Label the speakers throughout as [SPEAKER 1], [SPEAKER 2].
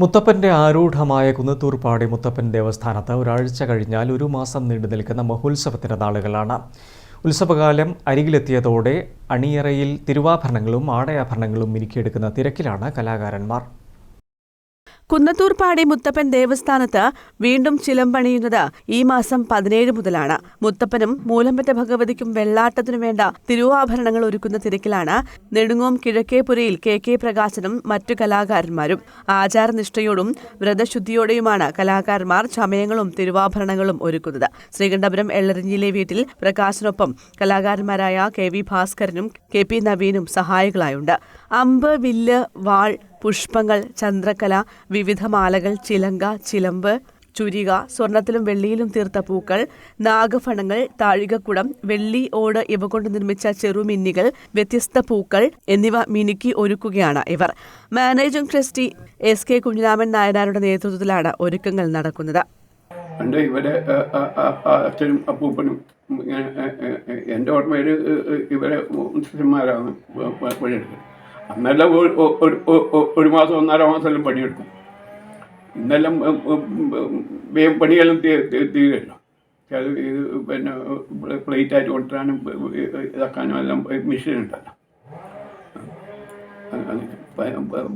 [SPEAKER 1] മുത്തപ്പന്റെ ആരൂഢമായ കുന്നത്തൂർപ്പാടി മുത്തപ്പൻ ദേവസ്ഥാനത്ത് ഒരാഴ്ച കഴിഞ്ഞാൽ ഒരു മാസം നീണ്ടു നിൽക്കുന്ന മഹോത്സവത്തിന്റെ നാളുകളാണ്. ഉത്സവകാലം അരികിലെത്തിയതോടെ അണിയറയിൽ തിരുവാഭരണങ്ങളും ആടയാഭരണങ്ങളും മിനുക്കിയെടുക്കുന്ന തിരക്കിലാണ് കലാകാരന്മാർ.
[SPEAKER 2] കുന്നത്തൂർപ്പാടി മുത്തപ്പൻ ദേവസ്ഥാനത്ത് വീണ്ടും ചിലമ്പണിയുന്നത് ഈ മാസം പതിനേഴ് മുതലാണ്. മുത്തപ്പനും മൂലമ്പറ്റ ഭഗവതിക്കും വെള്ളാട്ടത്തിനു വേണ്ട തിരുവാഭരണങ്ങൾ ഒരുക്കുന്ന തിരക്കിലാണ് നെടുങ്ങോം കിഴക്കേപുരയിൽ കെ കെ പ്രകാശനും മറ്റു കലാകാരന്മാരും. ആചാരനിഷ്ഠയോടും വ്രതശുദ്ധിയോടെയുമാണ് കലാകാരന്മാർ ചമയങ്ങളും തിരുവാഭരണങ്ങളും ഒരുക്കുന്നത്. ശ്രീകണ്ഠപുരം എള്ളരിഞ്ഞിലെ വീട്ടിൽ പ്രകാശനൊപ്പം കലാകാരന്മാരായ കെ വി ഭാസ്കരനും കെ പി നവീനും സഹായികളായുണ്ട്. അമ്പ് വില്ല് വാൾ പുഷ്പങ്ങൾ ചന്ദ്രകല വിവിധ മാലകൾ ചിലങ്ക ചിലമ്പ് ചുരിക സ്വർണത്തിലും വെള്ളിയിലും തീർത്ത പൂക്കൾ നാഗഫണങ്ങൾ താഴികക്കുടം വെള്ളി ഓട് ഇവ കൊണ്ട് നിർമ്മിച്ച ചെറുമിന്നികൾ വ്യത്യസ്ത പൂക്കൾ എന്നിവ മിനുക്കി ഒരുക്കുകയാണ് ഇവർ managing trustee S K Kunhiraman നായനാരുടെ നേതൃത്വത്തിലാണ് ഒരുക്കങ്ങൾ നടക്കുന്നത്
[SPEAKER 3] പണ്ട് ഇവരെ അച്ഛനും അപ്പൂപ്പനും എന്റെ ഓർമ്മയിൽ ഇവരെ മുസ്ലിംമാരാണ് പണിയെടുക്കുന്നത് അന്നെല്ലാം ഒരു- മാസം ഒന്നര മാസമെല്ലാം പണിയെടുക്കും. ഇന്നെല്ലാം വേഗം പണിയെല്ലാം തീരുമല്ലോ അത് ഇത് പിന്നെ പ്ലേറ്റ് ആയിട്ട് കൊണ്ടുവരാനും ഇതാക്കാനും എല്ലാം മെഷീൻ ഉണ്ടല്ലോ.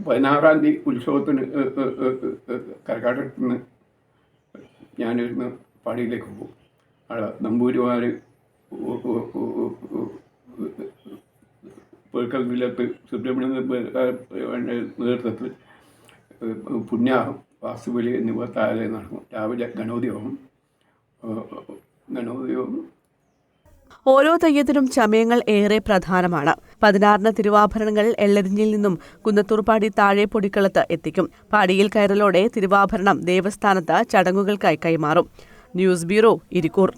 [SPEAKER 3] പതിനാറാം തീയതി ഉത്സവത്തിന് കരക്കാട്ടത്ത് ഞാനിരുന്ന് പാടിയിലേക്ക് പോകും. അവിടെ നമ്പൂരിമാർ നിലത്ത് സുബ്രഹ്മണ്യ നേതൃത്വത്തിൽ പുണ്യാഹം വാസുബലി എന്നിവ താഴെ നടക്കും. രാവിലെ ഗണപതി ഹോമം ഗണപതി ഹോമം
[SPEAKER 2] ഓരോ തെയ്യത്തിനും ചമയങ്ങൾ ഏറെ പ്രധാനമാണ്. പതിനാറിന് തിരുവാഭരണങ്ങൾ എള്ളരിഞ്ഞിൽ നിന്നും കുന്നത്തൂർപ്പാടി താഴെ പൊടിക്കളത്ത് എത്തിക്കും. പാടിയിൽ കയറലോടെ തിരുവാഭരണം ദേവസ്ഥാനത്ത് ചടങ്ങുകൾക്കായി കൈമാറും. News bureau Irikkur.